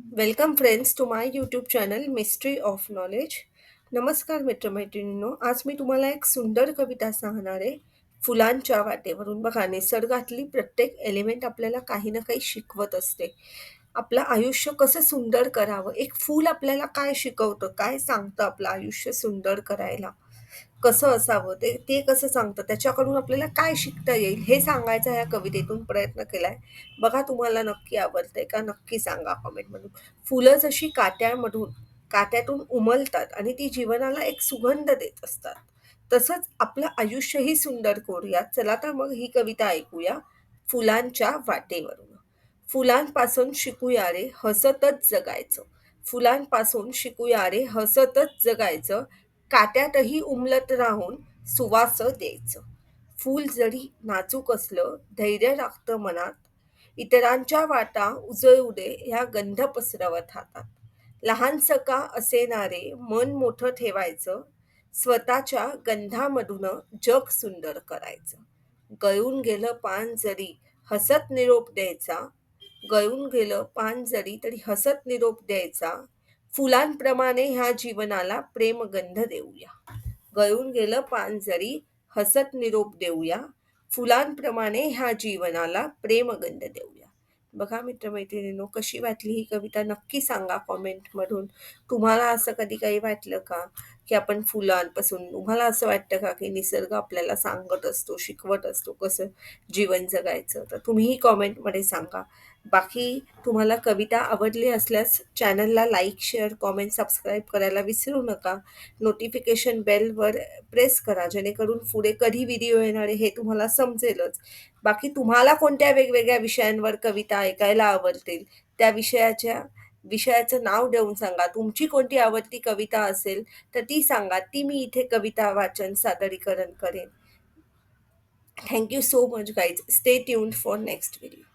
Welcome friends to my YouTube channel mystery of knowledge नमस्कार मित्रमैत्रिणींनो आज मी तुम्हाला एक सुंदर कविता सांगणार आहे. फुलांच्या वाटेवरून बघा निसर्गातली प्रत्येक एलिमेंट आपल्याला काही ना काही शिकवत असते. आपलं आयुष्य कसं सुंदर करावं एक फूल आपल्याला काय शिकवतं काय सांगतं आपलं आयुष्य सुंदर करायला? कसं असावं? ते ते कसं सांगतं त्याच्याकडून आपल्याला काय शिकता येईल? हे सांगायचा ह्या कवितेतून प्रयत्न केलाय. बघा तुम्हाला नक्की आवडतंय का? नक्की सांगा कॉमेंटमधून. फुलं जशी काट्यामधून काट्यातून उमलतात आणि ती जीवनाला एक सुगंध देत असतात. तसंच आपलं आयुष्यही सुंदर करूया चला तर मग ही कविता ऐकूया. फुलांच्या वाटेवरून. फुलांपासून शिकूया रे हसतच जगायचं. फुलांपासून शिकूया रे हसतच जगायचं. काट्यातही उमलत राहून सुवास द्यायचं. फूल जरी नाचूक असलं धैर्य राखतं मनात. इतरांच्या वाटा उजळू दे ह्या गंध पसरवत हातात. लहानसं का असेनारे मन मोठं ठेवायचं? स्वतःच्या गंधामधून जग सुंदर करायचं. गळून गेलं पान जरी हसत निरोप द्यायचा? गळून गेलं पान जरी तरी हसत निरोप द्यायचा? फुलांप्रमाणे ह्या जीवनाला प्रेमगंध देऊया. गळून गेलं पान जरी हसत निरोप देऊया. फुलांप्रमाणे ह्या जीवनाला प्रेमगंध देऊया. बघा मित्रमैत्रिणींनो कशी वाटली ही कविता? नक्की सांगा कॉमेंटमधून तुम्हाला असं कधी काही वाटलं का? की आपण फुलांपासून तुम्हाला असं वाटतं का की निसर्ग आपल्याला सांगत असतो शिकवत असतो कसं जीवन जगायचं? तर तुम्हीही कॉमेंटमध्ये सांगा. बाकी तुम्हाला कविता आवडली असल्यास चॅनलला लाईक शेअर कॉमेंट सबस्क्राईब करायला विसरू नका. नोटिफिकेशन बेलवर प्रेस करा जेणेकरून पुढे कधी व्हिडिओ येणार आहे हे तुम्हाला समजेलच. बाकी तुम्हाला कोणत्या वेगवेगळ्या विषयांवर कविता ऐकायला आवडतील त्या विषयाच्या विषयाचं नाव देऊन सांगा. तुमची कोणती आवडती कविता असेल तर ती सांगा. ती मी इथे कविता वाचन सादरीकरण करेन. Thank you so much guys stay tuned for next video